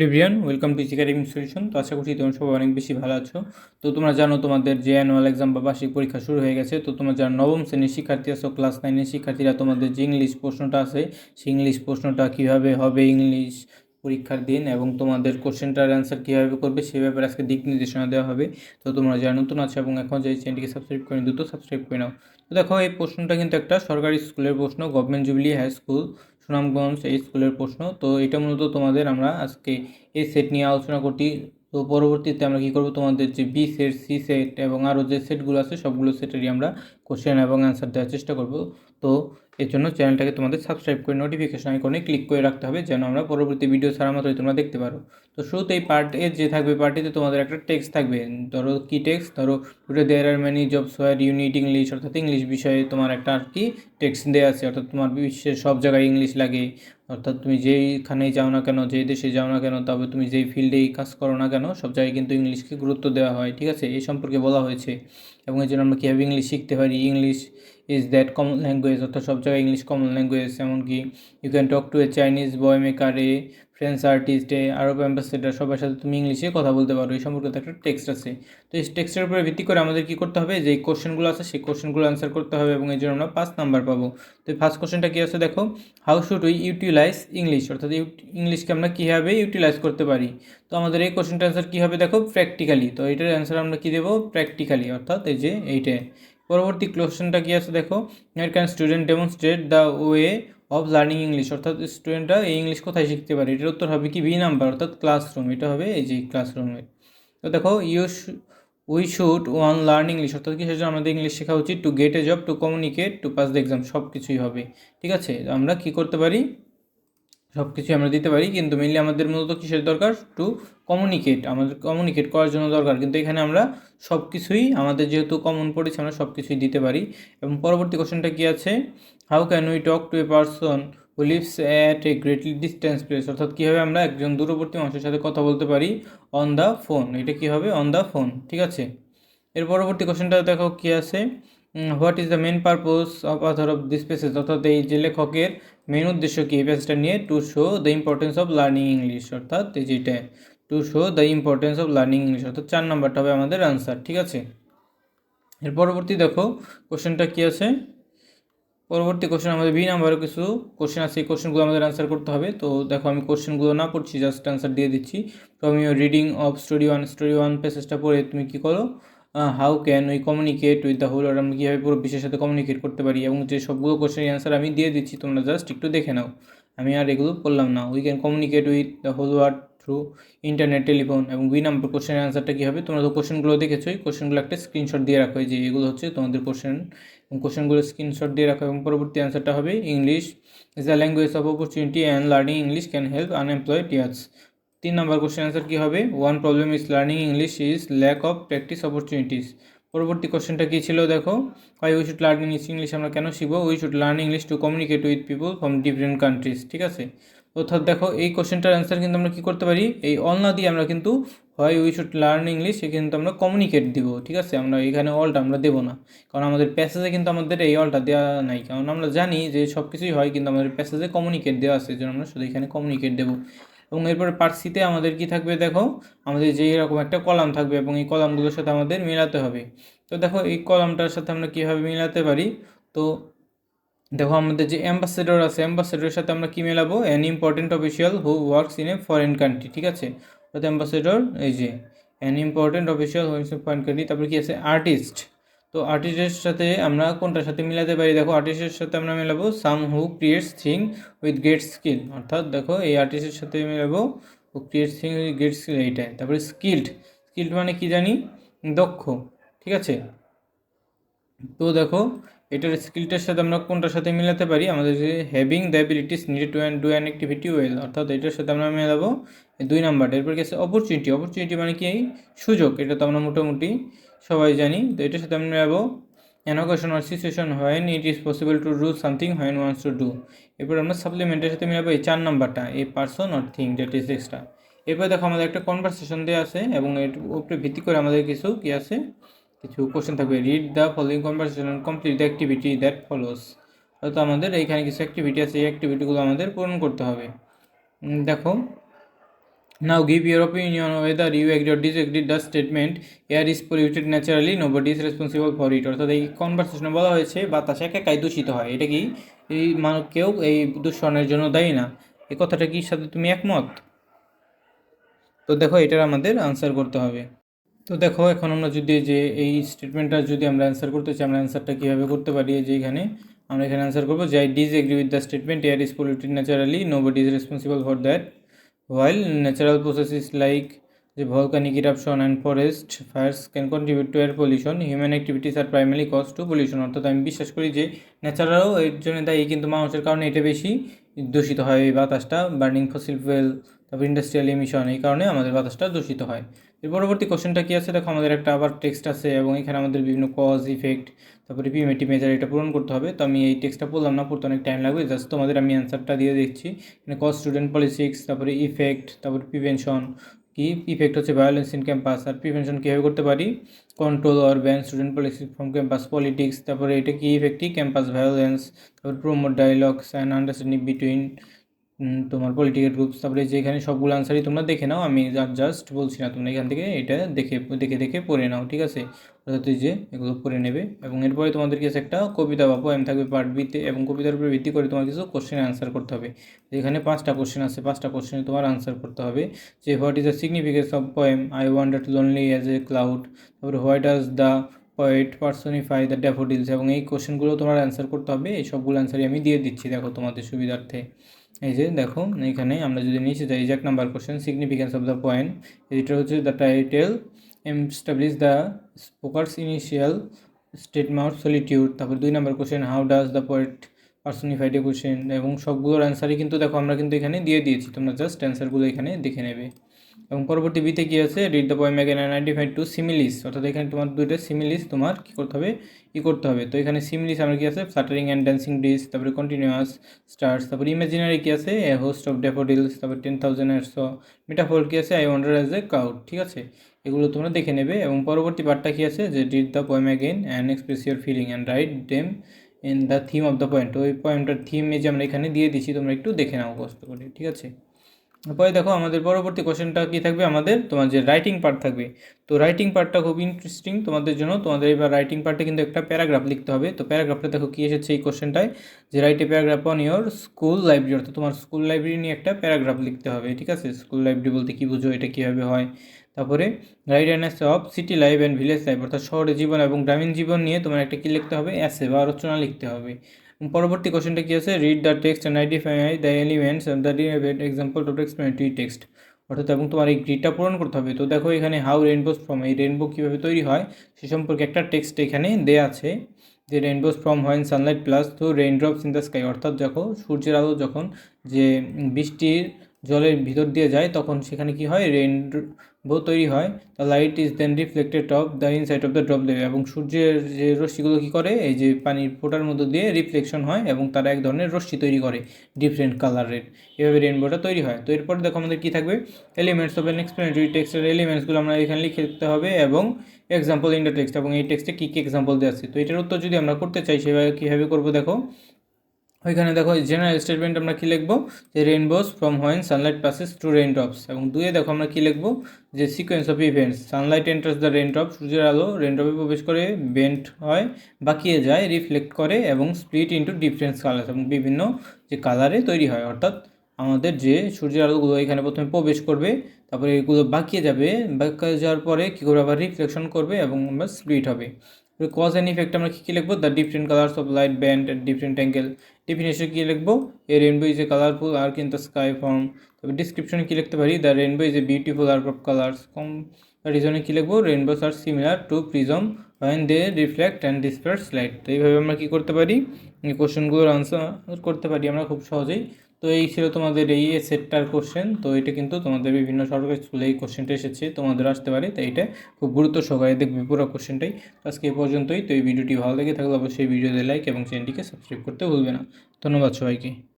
লিভিয়ান welcome to academic solution তো আশা করছি তোমরা সবাই অনেক বেশি ভালো আছো। তো তোমরা জানো তোমাদের যে অ্যানুয়াল এক্সাম বা বার্ষিক পরীক্ষা শুরু হয়ে গেছে। তো তোমরা যারা নবম শ্রেণির শিক্ষার্থী আছো ক্লাস নাইনের শিক্ষার্থীরা, তোমাদের যে ইংলিশ প্রশ্নটা আছে, সেই ইংলিশ প্রশ্নটা কীভাবে হবে ইংলিশ পরীক্ষার দিন এবং তোমাদের কোশ্চেনটার অ্যান্সার কীভাবে করবে, সে ব্যাপারে আজকে দিক নির্দেশনা দেওয়া হবে। তো তোমরা যারা নতুন আছো এবং এখন যে চ্যানেলটিকে সাবস্ক্রাইব করে দ্রুত সাবস্ক্রাইব করে নাও। তো দেখো, এই প্রশ্নটা কিন্তু একটা সরকারি স্কুলের প্রশ্ন government jubilee high school Sunamganj এই স্কুলের প্রশ্ন। তো এটা মূলত তোমাদের আমরা আজকে এই সেট নিয়ে আলোচনা করতে তো পরবর্তীতে আমরা কী করব? তোমাদের যে বি সেট, সি সেট এবং আরও যে সেটগুলো আছে, সবগুলো সেটেরই আমরা কোশ্চেন এবং অ্যান্সার দেওয়ার চেষ্টা করব। তো এর জন্য চ্যানেলটাকে তোমাদের সাবস্ক্রাইব করে নোটিফিকেশন আইকনে ক্লিক করে রাখতে হবে যেন আমরা পরবর্তী ভিডিও ছাড়া মাত্রই তোমরা দেখতে পারো। তো শুরুতে এই পার্ট এ যে থাকবে পার্টিতে তোমাদের একটা টেক্সট থাকবে। ধরো কি টেক্সট ধরো today there are many jobs where you need English অর্থাৎ ইংলিশ বিষয়ে তোমার একটা আর কি টেক্সট দেওয়া আছে। অর্থাৎ তোমার বিশ্বের সব জায়গায় ইংলিশ লাগে। অর্থাৎ তুমি যেইখানেই যাও না কেন, যেই দেশে যাও না কেন, তবে তুমি যেই ফিল্ডেই কাজ করো না কেন, সব জায়গায় কিন্তু ইংলিশকে গুরুত্ব দেওয়া হয়, ঠিক আছে? এই সম্পর্কে বলা হয়েছে। এবং এই জন্য আমরা কীভাবে ইংলিশ শিখতে পারি? English is that common language অর্থাৎ সব জায়গায় ইংলিশ কমন ল্যাঙ্গুয়েজ এমনকি you can talk to a Chinese boy maker a French artist Arab ambassador সবার সাথে তুমি ইংলিশে কথা বলতে পারো, এই সম্পর্কে একটা টেক্সট আছে। তো এই টেক্সটের উপরে ভিত্তি করে আমাদের কী করতে হবে? যে কোশ্চেনগুলো আছে, সেই কোশ্চেনগুলো অ্যান্সার করতে হবে এবং এই জন্য আমরা পাঁচ নাম্বার পাবো। তো ফার্স্ট কোশ্চেনটা কী আছে দেখো? How should we utilize English অর্থাৎ ইংলিশকে আমরা কীভাবে ইউটিলাইজ করতে পারি? তো আমাদের এই কোশ্চেনটার অ্যান্সার কী হবে দেখো? প্র্যাকটিক্যালি তো এটার অ্যান্সার আমরা কী দেবো? প্র্যাকটিক্যালি অর্থাৎ এই যে এইটাই পরবর্তী কোশ্চেনটা কী আছে দেখো? Year can student demonstrate the way of learning English অর্থাৎ স্টুডেন্টরা এই ইংলিশ কোথায় শিখতে পারে? এটার উত্তর হবে কি? বি নাম্বার অর্থাৎ ক্লাসরুম এটা হবে এই যে ক্লাসরুমে তো দেখো you we should one learn English অর্থাৎ কিসের জন্য আমাদের ইংলিশ শেখা উচিত? To get a job to communicate to pass the exam সব কিছুই হবে। ঠিক আছে? আমরা কি করতে পারি? সব কিছুই আমরা দিতে পারি, কিন্তু মেনলি আমাদের মূলত কিসের দরকার? টু কমিউনিকেট আমাদের কমিউনিকেট করার জন্য দরকার। কিন্তু এখানে আমরা সব কিছুই আমাদের যেহেতু কমন পড়েছে আমরা সব কিছুই দিতে পারি। এবং পরবর্তী কোশ্চেনটা কী আছে? How can we talk to a person who lives at a greatly distance place অর্থাৎ কীভাবে আমরা একজন দূরবর্তী মানুষের সাথে কথা বলতে পারি? অন দ্য ফোন এটা কী হবে? অন দ্য ফোন ঠিক আছে? এর পরবর্তী কোশ্চেনটা দেখো কী আছে? What is the main purpose of author of this passage অর্থাৎ এই যে লেখকের মেন উদ্দেশ্য কি? এই পেজটা নিয়ে to show the importance of learning English অর্থাৎ এই যেটা to show the importance of learning English অর্থাৎ চার নাম্বারটা হবে আমাদের আনসার ঠিক আছে? এর পরবর্তী দেখো কোশ্চেনটা কী আছে? পরবর্তী কোশ্চেন আমাদের বি নাম্বারও কিছু কোশ্চেন আছে, এই কোশ্চেনগুলো আমাদের আনসার করতে হবে। তো দেখো, আমি কোশ্চেনগুলো না পড়ছি জাস্ট আনসার দিয়ে দিচ্ছি। তো your reading of story one story one পেসেজটা পড়ে তুমি কী করো? How can we communicate with the whole আমরা কীভাবে পুরো বিশ্বের সাথে কমিউনিকেট করতে পারি? এবং যে সবগুলো কোশ্চেনের অ্যান্সার আমি দিয়ে দিচ্ছি, তোমরা জাস্ট একটু দেখে নাও। আমি আর এগুলো বললাম না। We can communicate with the whole world through internet telephone এবং বি নাম্বার কোশ্চেনের অ্যান্সারটা কী হবে তোমরা তো কোশ্চেনগুলো দেখেছ। এই কোশ্চেনগুলো একটা স্ক্রিনশট দিয়ে রাখো। যে এগুলো হচ্ছে তোমাদের কোশ্চেন এবং কোশ্চেনগুলো স্ক্রিনশট দিয়ে রাখো এবং পরবর্তী অ্যান্সারটা হবে English is the language of opportunity and learning English can help unemployed years তিন নম্বর কোশ্চেন অ্যান্সার কী হবে? One problem is learning English is lack of practice opportunities পরবর্তী কোশ্চেনটা কী ছিল দেখো? হয় we should learn English English আমরা কেন শিখব? We should learn English to communicate with people from different countries ঠিক আছে? অর্থাৎ দেখো, এই কোশ্চেনটার অ্যান্সার কিন্তু আমরা কী করতে পারি? এই অল না দিয়ে আমরা কিন্তু হয় উই শুড লার্ন ইংলিশ সে কিন্তু আমরা কমিউনিকেট দিব, ঠিক আছে? আমরা এখানে অলটা আমরা দেবো না। কারণ আমাদের প্যাসেজে কিন্তু আমাদের এই অলটা দেওয়া নাই। কারণ আমরা জানি যে সব কিছুই হয়, কিন্তু আমাদের প্যাসেজে কমিউনিকেট দেওয়া আছে জন্য আমরা শুধু এখানে কমিউনিকেট দেবো। এবং এরপর পার্সিতে আমাদের কি থাকবে দেখো? আমাদের যে এরকম একটা কলাম থাকবে এবং এই কলামগুলোর সাথে আমাদের মেলাতে হবে। তো দেখো, এই কলামটার সাথে আমরা কীভাবে মেলাতে পারি? তো দেখো, আমাদের যে অ্যাম্বাসেডর আছে অ্যাম্বাসেডরের সাথে আমরা কী মেলাবো? An important official who works in a foreign country ঠিক আছে? অর্থাৎ অ্যাম্বাসেডর এই যে an important official who foreign country তারপরে কী আছে? আর্টিস্ট তো আর্টিস্টের সাথে আমরা কোনটার সাথে মিলাতে পারি? দেখো আর্টিস্টের সাথে আমরা মেলাবো some who creates thing with great skill অর্থাৎ দেখো, এই আর্টিস্টের সাথে মেলাবো who creates thing with great skill এইটাই। তারপরে স্কিল্ড স্কিল্ড মানে কি জানি? দক্ষ। ঠিক আছে? তো দেখো এটার স্কিলটার সাথে আমরা কোনটার সাথে মিলাতে পারি? আমাদের যে having the abilities needed to and do an activity well অর্থাৎ এটার সাথে আমরা মেলাবো দুই নাম্বারটা এরপর গেছে অপরচুনিটি অপরচুনিটি মানে কি? সুযোগ। এটা তো আমরা মোটামুটি সবাই জানি। তো এটার সাথে আমরা মেলাবো an occasion or situation when it is possible to do something when one's to do এরপর আমরা সাপ্লিমেন্টের সাথে মেলাবো এই চার নাম্বারটা এই person or thing that is extra এরপর দেখো আমাদের একটা কনভারসেশন দেওয়া আছে এবং এর উপরে ভিত্তি করে আমাদের কিছু কি আছে? কিছু কোশ্চেন থাকবে। Read the following conversation complete the activity that follows হয়তো আমাদের এইখানে কিছু অ্যাক্টিভিটি আছে, এই অ্যাক্টিভিটিগুলো আমাদের পূরণ করতে হবে। দেখো। Now give your opinion whether you agree agree or disagree the statement, air is polluted naturally, nobody is responsible for it. অর্থাৎ এই কনভারসেশনে বলা হয়েছে, বাতাস একা একাই দূষিত হয়। এটা কি? এই মানুষ কেউ এই দূষণের জন্য দায়ী না। এই কথাটা কি সাথে তুমি একমত? তো দেখো, এটার আমাদের আনসার করতে হবে। তো দেখো, এখন আমরা যদি যে এই স্টেটমেন্টটা যদি আমরা অ্যান্সার করতে চাই, আমরা অ্যান্সারটা কীভাবে করতে পারি যে এখানে? আমরা এখানে অ্যান্সার করব যে I disagree with the statement air is polluted naturally nobody is responsible for that while natural processes like the volcanic eruption and forest fires can contribute to air pollution, human activities are primarily cause to pollution. অর্থাৎ আমি বিশ্বাস করি যে ন্যাচারালও এর জন্য দায়ী কিন্তু মানুষের কারণে এটা বেশি দূষিত হয় এই বাতাসটা বার্নিং ফসিল ফুয়েল তারপর ইন্ডাস্ট্রিয়াল এমিশন এই কারণে আমাদের বাতাসটা দূষিত হয়। এর পরবর্তী কোশ্চেনটা কী আছে? দেখো, আমাদের একটা আবার টেক্সট আছে এবং এখানে আমাদের বিভিন্ন কজ ইফেক্ট তারপরে পিমেটি মেজার এটা পূরণ করতে হবে। তো আমি এই টেক্সটটা পড়লাম না, পড়তে অনেক টাইম লাগবে। জাস্ট তোমাদের আমি অ্যান্সারটা দিয়ে দিচ্ছি। এখানে কজ স্টুডেন্ট পলিটিক্স তারপরে ইফেক্ট তারপরে প্রিভেনশন কি? ইফেক্ট হচ্ছে ভায়োলেন্স ইন ক্যাম্পাস আর প্রিভেনশন কীভাবে করতে পারি? Control or ban student politics from campus politics তারপরে এটা কি ইফেক্টই ক্যাম্পাস ভায়োলেন্স তারপর promote dialogues and understanding between তোমার পলিটিক্যাল গ্রুপস তারপরে যে এখানে সবগুলো আনসারই তোমরা দেখে নাও, আমি জাস্ট বলছি না, তোমরা এখান থেকে এটা দেখে দেখে দেখে পড়ে নাও, ঠিক আছে? অর্থাৎ যে এগুলো পড়ে নেবে। এবং এরপরে তোমাদের কাছে একটা কবিতা বা পোয়েম থাকবে পার্ট বিতে এবং কবিতার উপরে ভিত্তি করে তোমার কিছু কোশ্চেন আনসার করতে হবে। এখানে পাঁচটা কোশ্চেন আছে, পাঁচটা কোশ্চেনে তোমার আনসার করতে হবে। যে what is the significance of poem I wander lonely as a cloud তারপরে what as the poet personify the daffodils এবং এই কোশ্চেনগুলো তোমার অ্যান্সার করতে হবে। এই সবগুলো অ্যান্সারই আমি দিয়ে দিচ্ছি, দেখো তোমাদের সুবিধার্থে। এই যে দেখো, এখানে আমরা যদি নিচে যাই এক number question significance of the point এটা হচ্ছে the title establish the speaker's initial statement solitude তারপর দুই number question how does the poet personified question এবং সবগুলোর অ্যান্সারই কিন্তু দেখো, আমরা কিন্তু এখানে দিয়ে দিয়েছি। তোমরা জাস্ট অ্যান্সারগুলো এখানে দেখে নেবে। এবং পরবর্তী বিতে কী আছে? Read the poem again and identified two similes অর্থাৎ এখানে তোমার দুইটা সিমিলিস তোমার কী করতে হবে? ই করতে হবে। তো এখানে সিমিলিস আমরা কী আছে? ফ্লাটারিং অ্যান্ড ড্যান্সিং ডিস তারপরে কন্টিনিউয়াস স্টার্স তারপরে ইমাজিনারি কী আছে? এ হোস্ট অফ ডেফোডিলস তারপরে টেন থাউজেন্ড এরশো মেটাফোর কী আছে? I wander as a cloud ঠিক আছে? এগুলো তোমরা দেখে নেবে। এবং পরবর্তী পার্টটা কী আছে? যে read the poem again and express your feeling and write them in the theme of the point ওই পয়েন্টটার থিম যে আমরা এখানে দিয়ে দিচ্ছি তোমরা একটু দেখে নাও কষ্ট করে, ঠিক আছে? তারপরে দেখো আমাদের পরবর্তী কোশ্চেনটা কী থাকবে? আমাদের তোমার যে রাইটিং পার্ট থাকবে। তো রাইটিং পার্টটা খুব ইন্টারেস্টিং তোমাদের জন্য। তোমাদের এবার রাইটিং পার্টে কিন্তু একটা প্যারাগ্রাফ লিখতে হবে। তো প্যারাগ্রাফটা দেখো কী এসেছে এই কোশ্চেনটায় যে write paragraph on your school library অর্থাৎ তোমার স্কুল লাইব্রেরি নিয়ে একটা প্যারাগ্রাফ লিখতে হবে, ঠিক আছে? স্কুল লাইব্রেরি বলতে কী বুঝো? এটা কীভাবে হয়? তারপরে write and of city life and village life অর্থাৎ শহরের জীবন এবং গ্রামীণ জীবন নিয়ে তোমার একটা কী লিখতে হবে? অ্যাসে বা রচনা লিখতে হবে। পরবর্তী কোশ্চেনটা কী আছে? Read the text and identify the elements the ডিভেট example to explanatory text অর্থাৎ এবং তোমার এই গ্রিডটা পূরণ করতে হবে। তো দেখো এখানে হাউ রেনবোস ফর্ম এই রেনবো কীভাবে তৈরি হয়? সে সম্পর্কে একটা টেক্সট এখানে দেয়া আছে যে rainbows from in sunlight plus to raindrops in the sky অর্থাৎ দেখো সূর্যের আলো যখন যে বৃষ্টির জলের ভিতর দিয়ে যায়, তখন সেখানে কি হয়? রেইন বো তৈরি হয়। The light is then reflected off the inside of the drop Lev এবং সূর্যের যে রশ্মিগুলো কী করে? এই যে পানির ফোটার মধ্যে দিয়ে রিফ্লেকশন হয় এবং তারা এক ধরনের রশ্মি তৈরি করে ডিফারেন্ট কালারের এভাবে রেনবোটা তৈরি হয়। তো এরপর দেখো আমাদের কী থাকবে? এলিমেন্টস অফ এন এক্সপ্লেনেটরি টেক্সটের এলিমেন্টসগুলো আমরা এখানে লিখে দিতে হবে এবং এক্সাম্পল ইন টেক্সট এবং এই টেক্সটে কী কী এক্সাম্পল দেওয়া আছে? তো এটার উত্তর যদি আমরা করতে চাই, সেভাবে কীভাবে করব দেখো? ওইখানে দেখো জেনারেল স্টেটমেন্ট আমরা কী লিখব? যে rainbows from when sunlight passes to drops এবং দুয়ে দেখো আমরা কী লিখব? যে sequence of events sunlight enters the drop সূর্যের আলো ড্রপে প্রবেশ করে বেন্ট হয়, বাকিয়ে যায় রিফ্লেক্ট করে এবং স্প্লিট ইন্টু ডিফারেন্স কালার এবং বিভিন্ন যে কালারে তৈরি হয়। অর্থাৎ আমাদের যে সূর্যের আলোগুলো এখানে প্রথমে প্রবেশ করবে, তারপরে এগুলো বাকিয়ে যাবে, বাকিয়ে যাওয়ার পরে কী করে আবার রিফ্লেকশন করবে এবং আমরা স্প্লিট হবে। কজ অ্যান্ড ইফেক্ট আমরা কী কী লিখব? The different colours of light band different angle definition কী লিখব? A rainbow is a colourful arc in the sky form তবে ডিসক্রিপশনে কী লিখতে পারি? The rainbow is a beautiful arc of colours রিজনে কী লিখব? Rainbows are similar to prism when they reflect and disperse light তো এইভাবে আমরা কী করতে পারি? কোশ্চেনগুলোর আনসার করতে পারি আমরা খুব সহজেই। তো এই ছিল তোমাদের এই সেটটার কোশ্চেন তো এটা কিন্তু তোমাদের বিভিন্ন সরকারি স্কুলে এই কোশ্চেনটা এসেছে, তোমাদের আসতে পারে। তাই এটা খুব গুরুত্ব সহকারে দেখবে পুরো কোশ্চেনটাই আজকে এই পর্যন্তই। তো এই ভিডিওটি ভালো লেগে থাকলে অবশ্যই ভিডিওতে লাইক এবং চ্যানেলটিকে সাবস্ক্রাইব করতে ভুলবে না। ধন্যবাদ সবাইকে।